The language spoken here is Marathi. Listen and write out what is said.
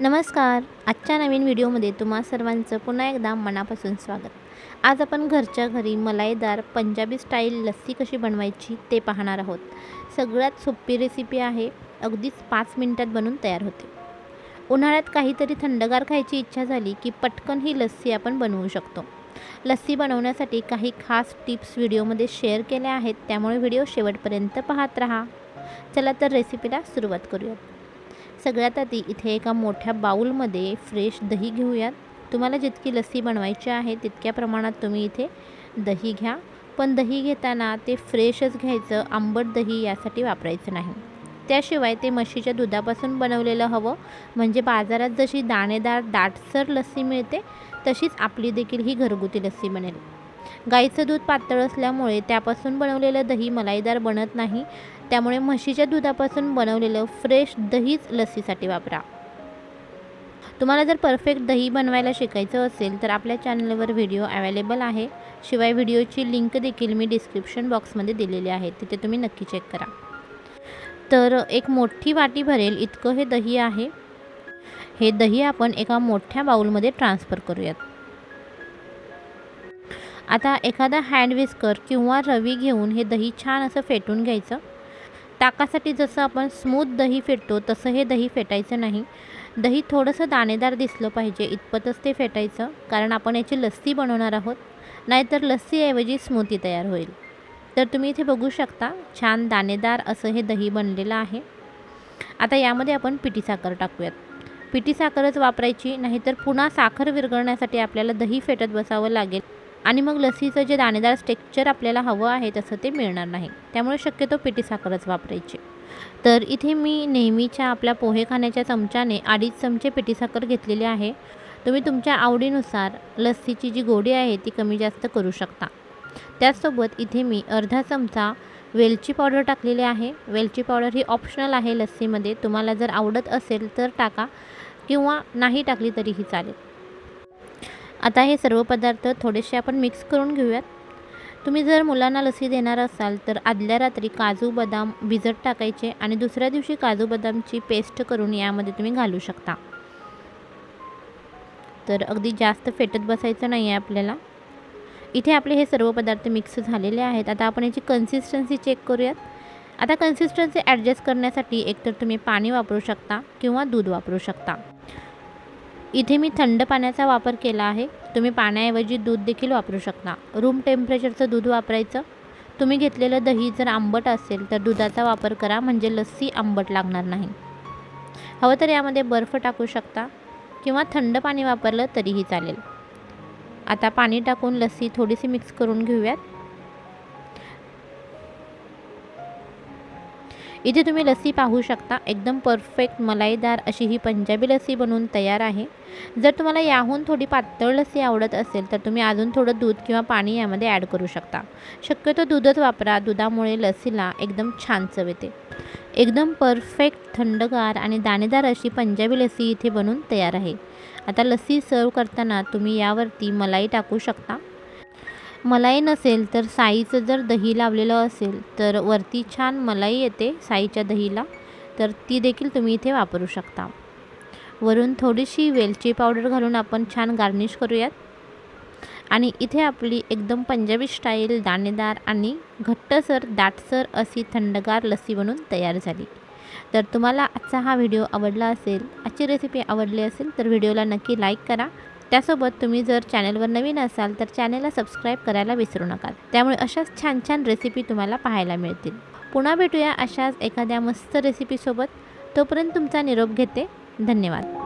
नमस्कार. आजच्या नवीन व्हिडिओमध्ये तुम्हा सर्वांचं पुन्हा एकदा मनापासून स्वागत. आज आपण घरच्या घरी मलाईदार पंजाबी स्टाईल लस्सी कशी बनवायची ते पाहणार आहोत. सगळ्यात सोपी रेसिपी आहे. अगदीच पाच मिनटात बनून तयार होते. उन्हाळ्यात काहीतरी थंडगार खायची इच्छा झाली की पटकन ही लस्सी आपण बनवू शकतो. लस्सी बनवण्यासाठी काही खास टिप्स व्हिडिओमध्ये शेअर केल्या आहेत त्यामुळे व्हिडिओ शेवटपर्यंत पाहत राहा. चला तर रेसिपीला सुरुवात करूयात. सगळ्यात आधी इथे एका मोठ्या बाऊलमध्ये फ्रेश दही घेऊयात. तुम्हाला जितकी लस्सी बनवायची आहे तितक्या प्रमाणात तुम्ही इथे दही घ्या. पण दही घेताना ते फ्रेशच घ्यायचं आंबट दही यासाठी वापरायचं नाही. त्याशिवाय ते म्हशीच्या दुधापासून बनवलेलं हवं. म्हणजे बाजारात जशी दाणेदार दाटसर लस्सी मिळते तशीच आपली देखील ही घरगुती लस्सी बनेल. गाईचं दूध पातळ असल्यामुळे त्यापासून बनवलेलं दही मलाईदार बनत नाही. त्यामुळे म्हशीच्या दुधापासून बनवलेलं फ्रेश दहीच लस्सीसाठी वापरा. तुम्हाला जर परफेक्ट दही बनवायला शिकायचं असेल तर आपल्या चॅनलवर व्हिडिओ अवेलेबल आहे. शिवाय व्हिडिओची लिंक देखील मी डिस्क्रिप्शन बॉक्समध्ये दिलेली आहे तिथे तुम्ही नक्की चेक करा. तर एक मोठी वाटी भरेल इतकं हे दही आहे. हे दही आपण एका मोठ्या बाऊलमध्ये ट्रान्सफर करूयात. आता एखादा हँड विस्कर किंवा रवी घेऊन हे दही छान असं फेटून घ्यायचं. ताकासाठी जसं आपण स्मूथ दही फेटतो तसं हे दही फेटायचं नाही. दही थोडंसं दाणेदार दिसलं पाहिजे इतपतच ते फेटायचं कारण आपण याची लस्सी बनवणार आहोत. नाहीतर लस्सीऐवजी स्मूथी तयार होईल. तर तुम्ही इथे बघू शकता छान दाणेदार असं हे दही बनलेलं आहे. आता यामध्ये आपण पिठी साखर टाकूयात. पिठी साखरच वापरायची नाहीतर पुन्हा साखर विरघळण्यासाठी आपल्याला दही फेटत बसावं लागेल. आणि मग लसीचं जे दाणेदार स्टेक्चर आपल्याला हवं आहे तसं ते मिळणार नाही. त्यामुळे शक्यतो पिठी साखरच वापरायची. तर इथे मी नेहमीच्या आपल्या पोहे खाण्याच्या चमच्याने अडीच चमचे पिठी साखर घेतलेली आहे. तुम्ही तुमच्या आवडीनुसार लस्सीची जी गोडी आहे ती कमी जास्त करू शकता. त्याचसोबत इथे मी अर्धा चमचा वेलची पावडर टाकलेली आहे. वेलची पावडर ही ऑप्शनल आहे लस्सीमध्ये. तुम्हाला जर आवडत असेल तर टाका किंवा नाही टाकली तरीही चालेल. आता हे सर्व पदार्थ थोडेसे आपण मिक्स करून घेऊयात. तुम्ही जर मुलांना लसी देणार असाल तर आदल्या रात्री काजू बदाम भिजत टाकायचे आणि दुसऱ्या दिवशी काजू बदामची पेस्ट करून यामध्ये तुम्ही घालू शकता. तर अगदी जास्त फेटत बसायचं नाही आहे आपल्याला. इथे आपले हे सर्व पदार्थ मिक्स झालेले आहेत. आता आपण याची कन्सिस्टन्सी चेक करूयात. आता कन्सिस्टन्सी ॲडजस्ट करण्यासाठी एकतर तुम्ही पाणी वापरू शकता किंवा दूध वापरू शकता. इथे मी थंड पाण्याचा वापर केला आहे. तुम्ही पाण्याऐवजी दूध देखील वापरू शकता. रूम टेम्परेचरचं दूध वापरायचं. तुम्ही घेतलेलं दही जर आंबट असेल तर दुधाचा वापर करा म्हणजे लस्सी आंबट लागणार नाही. हवं तर यामध्ये बर्फ टाकू शकता किंवा थंड पाणी वापरलं तरीही चालेल. आता पाणी टाकून लस्सी थोडीशी मिक्स करून घेऊयात. इथे तुम्ही लस्सी पाहू शकता. एकदम परफेक्ट मलाईदार अशी ही पंजाबी लस्सी बनवून तयार आहे. जर तुम्हाला याहून थोडी पातळ लस्सी आवडत असेल तर तुम्ही अजून थोडं दूध किंवा पाणी यामध्ये ॲड करू शकता. शक्यतो दूधच वापरा. दुधामुळे लस्सीला एकदम छान चव येते. एकदम परफेक्ट थंडगार आणि दाणेदार अशी पंजाबी लस्सी इथे बनवून तयार आहे. आता लस्सी सर्व करताना तुम्ही यावरती मलाई टाकू शकता. मलाई नसेल तर साईचं जर दही लावलेलं असेल तर वरती छान मलाई येते साईच्या दहीला तर ती देखील तुम्ही इथे वापरू शकता. वरून थोडीशी वेलची पावडर घालून आपण छान गार्निश करूयात. आणि इथे आपली एकदम पंजाबी स्टाईल दाणेदार आणि घट्टसर दाटसर अशी थंडगार लस्सी बनून तयार झाली. तर तुम्हाला आजचा हा व्हिडिओ आवडला असेल आजची रेसिपी आवडली असेल तर व्हिडिओला नक्की लाईक करा. त्यासोबत तुम्ही जर चॅनलवर नवीन असाल तर चॅनलला सबस्क्राईब करायला विसरू नका. त्यामुळे अशाच छान छान रेसिपी तुम्हाला पाहायला मिळतील. पुन्हा भेटूया अशाच एखाद्या मस्त रेसिपीसोबत तोपर्यंत तुमचा निरोप घेते. धन्यवाद.